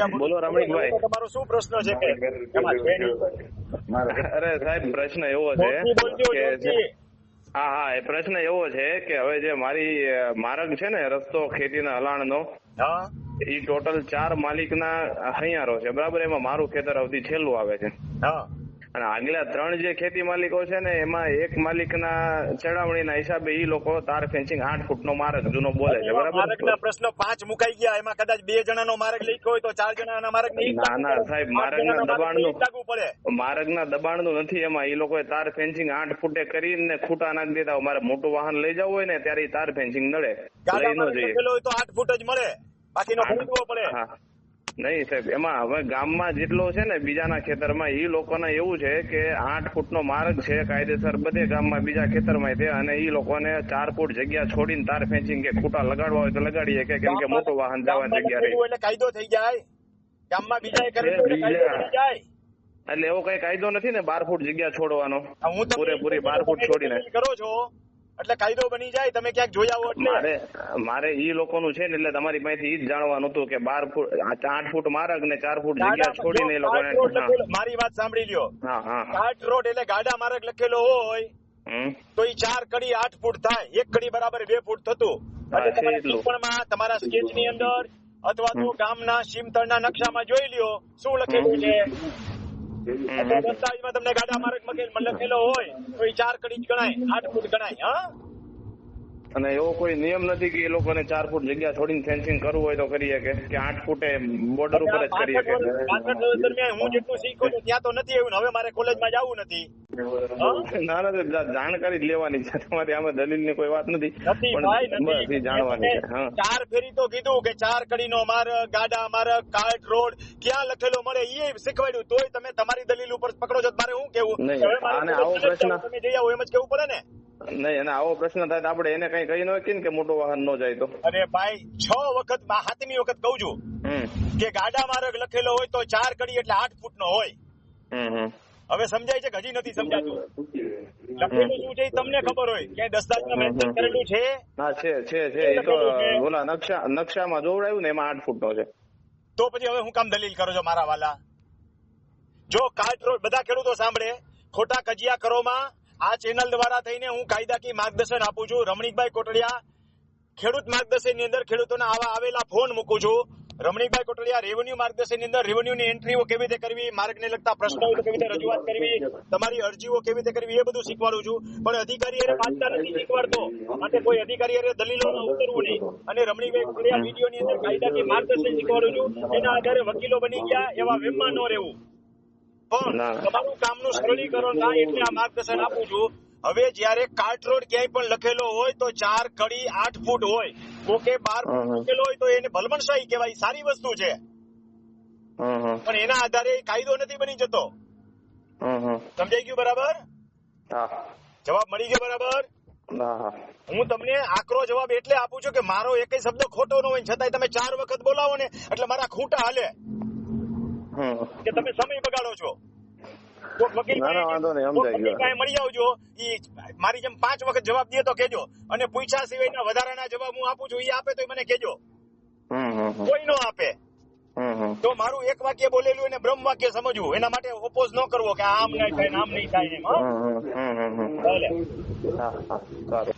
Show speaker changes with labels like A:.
A: રમણીકભાઈ
B: બોલો, રમણીકભાઈ.
A: તમારો શું પ્રશ્ન છે કે.
B: અરે સાહેબ પ્રશ્ન એવો છે કે હા હા એ પ્રશ્ન એવો છે કે હવે જે મારી માર્ગ છે ને રસ્તો ખેતીના હલાણનો
A: એ
B: ઈ ટોટલ ચાર માલિકના હૈયારો છે. બરાબર? એમાં મારું ખેતર અવધી છેલ્લું આવે છે.
A: હા.
B: અને આગલા ત્રણ જે ખેતી માલિકો છે ને એમાં એક માલિકના ચડાવણીના હિસાબે એ લોકો તાર ફેન્સિંગ આઠ ફૂટનો માર્ગ જૂનો બોલે છે બરાબર?
A: માર્ગના પ્રશ્ન પાંચ મુકાઈ ગયા એમાં કદાચ બે જણાનો માર્ગ લખ્યો હોય તો ચાર જણાના માર્ગ
B: ના, ના, સાહેબ, માર્ગના દબાણનું- માર્ગના દબાણનું નથી એમાં એ લોકોએ તાર ફેન્સિંગ આઠ ફૂટે કરીને ખૂટા નાખી દીધા. મારે મોટું વાહન લઈ જવું હોય ને ત્યારે તાર ફેન્સિંગ નડે. લઈ ન જઈએ.
A: તો આઠ ફૂટ જ મળે. બાકીનો ખરીદવો પડે.
B: નહીં સાહેબ એમાં હવે ગામમાં જેટલો છે ને બીજાના ખેતરમાં એ લોકોને એવું છે કે આઠ ફૂટનો માર્ગ છે કાયદેસર બધે ગામમાં બીજા ખેતરમાં છે અને એ લોકોને ચાર ફૂટ જગ્યા છોડીને તાર ફેંચીને કે ખૂટા લગાડવા હોય તો લગાડીએ કે કેમ કે મોટું વાહન જવાની જગ્યા રહી.
A: એટલે કાયદો થઈ જાય. ગામમાં
B: બીજા-
A: જાય.
B: એટલે એવો કઈ કાયદો નથી ને બાર ફૂટ જગ્યા છોડવાનો. પૂરેપૂરી બાર ફૂટ છોડીને.
A: કરો છો. એટલે કાયદો બની જાય તમે ક્યાંક જોઈ આવો એટલે
B: મારે. ઈ લોકોનું છે ને એટલે તમારી પાસેથી ઈ જ જાણવાનું હતું કે બાર ફૂટ આઠ ફૂટ માર્ગ ને ચાર ફૂટ જગ્યા છોડીને એ લોકોને
A: મારી વાત સાંભળી લ્યો. કાટ રોડ એટલે ગાડા માર્ગ લખેલો હોય તો ઈ ચાર કડી આઠ ફૂટ થાય એક કડી બરાબર બે ફૂટ થતું. એટલે. તમારા સ્કેચની અંદર અથવા તો. ગામના સીમતળના નકશામાં જોઈ લ્યો શું લખેલું છે. દસ્તાવેજમાં તમને ગાડા માર્ગ લખેલો હોય તો એ ચાર કડી જ ગણાય આઠ ફૂટ ગણાય હા?
B: અને એવો કોઈ નિયમ નથી કે એ લોકોને ચાર ફૂટ જગ્યા છોડીને ફેન્સિંગ કરવું હોય તો કરી શકે કે આઠ ફૂટે બોર્ડર ઉપર જ કરી શકે
A: દરમિયાન હું જેટલું શીખું છું ત્યાં તો નથી આવ્યું હવે મારે કોલેજમાં જવું નથી?
B: ના ના જાણકારી લેવાની છે. તમારી આમાં દલીલની કોઈ વાત નથી. જાણવાની છે.
A: ચાર ફેરી તો કીધું કે ચાર કડીનો માર્ગ ગાડા માર્ગ કાર્ટ રોડ ક્યાં લખેલો મળે એ શીખવાડ્યું. તોય તમે તમારી દલીલ ઉપર પકડો છો મારે શું કેવું? તો
B: આવો પ્રશ્ન-
A: તમે જઈ આવો એમ જ કેવું પડે ને?
B: નહીં અને આવો પ્રશ્ન થાય આપડે આપણે એને કઈ કહી ન કે મોટો વાહન નો જાય તો.
A: અરે ભાઈ છ વખત હાથમી વખત કહું છું કે ગાડા માર્ગ લખેલો હોય તો ચાર કડી એટલે આઠ ફૂટ નો હોય હવે સમજાય છે કે હજી નથી સમજાતું. લખેલું શું છે એ તમને ખબર હોય. ક્યાંય દસ્તાવેજમાં મેન્શન કરેલું છે?
B: હા છે છે છે. એ તો ઓલા નકશા નકશામાં જોવડાયું ને એમાં આઠ ફૂટ નો છે.
A: તો પછી હવે હું કામ દલીલ કરો છો મારા વાલા? જો કાર્ટ રોડ બધા ખેડૂતો સાંભળે ખોટા કજિયા કરોમાં આ ચેનલ દ્વારા થઈને હું કાયદાકીય માર્ગદર્શન આપું છું. રમણીકભાઈ કોટડિયા ખેડૂત માર્ગદર્શનની અંદર ખેડૂતોના આવા આવેલા ફોન મૂકું છું. રમણીકભાઈ કોટડિયા રેવન્યુ માર્ગદર્શન અંદર રેવન્યુ ની એન્ટ્રીઓ કેવી રીતે કરવી માર્ગને લગતા પ્રશ્નો કેવી રીતે રજૂઆત કરવી તમારી અરજીઓ કેવી રીતે કરવી એ બધું શીખવાડું છું. પણ અધિકારી એને વાંચતા નથી શીખવાડતો. માટે કોઈ અધિકારી એને દલીલો ઉતરવું નહીં. અને રમણીકભાઈ કોટડિયા વીડિયો ની અંદર કાયદાકીય માર્ગદર્શન શીખવાડું છું. એના આધારે વકીલો બની ગયા એવા વેમમાં ન રહેવું. પણ તમારું કામનું સરળીકરણ થાય એટલે આ માર્ગદર્શન આપું છું. હવે જયારે કાર્ટ રોડ ક્યાંય પણ લખેલો હોય તો ચાર કડી આઠ ફૂટ હોય. કોકે બાર મૂકેલો હોય તો એને ભલમણશાહી કહેવાય સારી વસ્તુ છે. પણ એના આધારે કાયદો નથી બની જતો. સમજાઈ ગયું બરાબર? જવાબ મળી ગયો બરાબર?
B: હા.
A: તમને આકરો જવાબ એટલે આપું છું કે મારો એક શબ્દ ખોટો ન હોય છતાંય તમે ચાર વખત બોલાવો ને એટલે મારા ખોટા હાલે. કે તમે સમય બગાડો છો. કોક વકીલ મળી આવજો. ઈ મારી જેમ પાંચ વખત જવાબ દે તો કેજો અને પૂછ્યા સિવાયના વધારાના જવાબ હું આપું છું એ આપે તો મને કેજો કોઈ નો આપે. તો મારું એક વાક્ય બોલેલું એને બ્રહ્મ વાક્ય સમજવું. એના માટે ઓપોઝ ન કરવો કે આમ નહીં થાય આમ નહીં થાય એમ ભલે.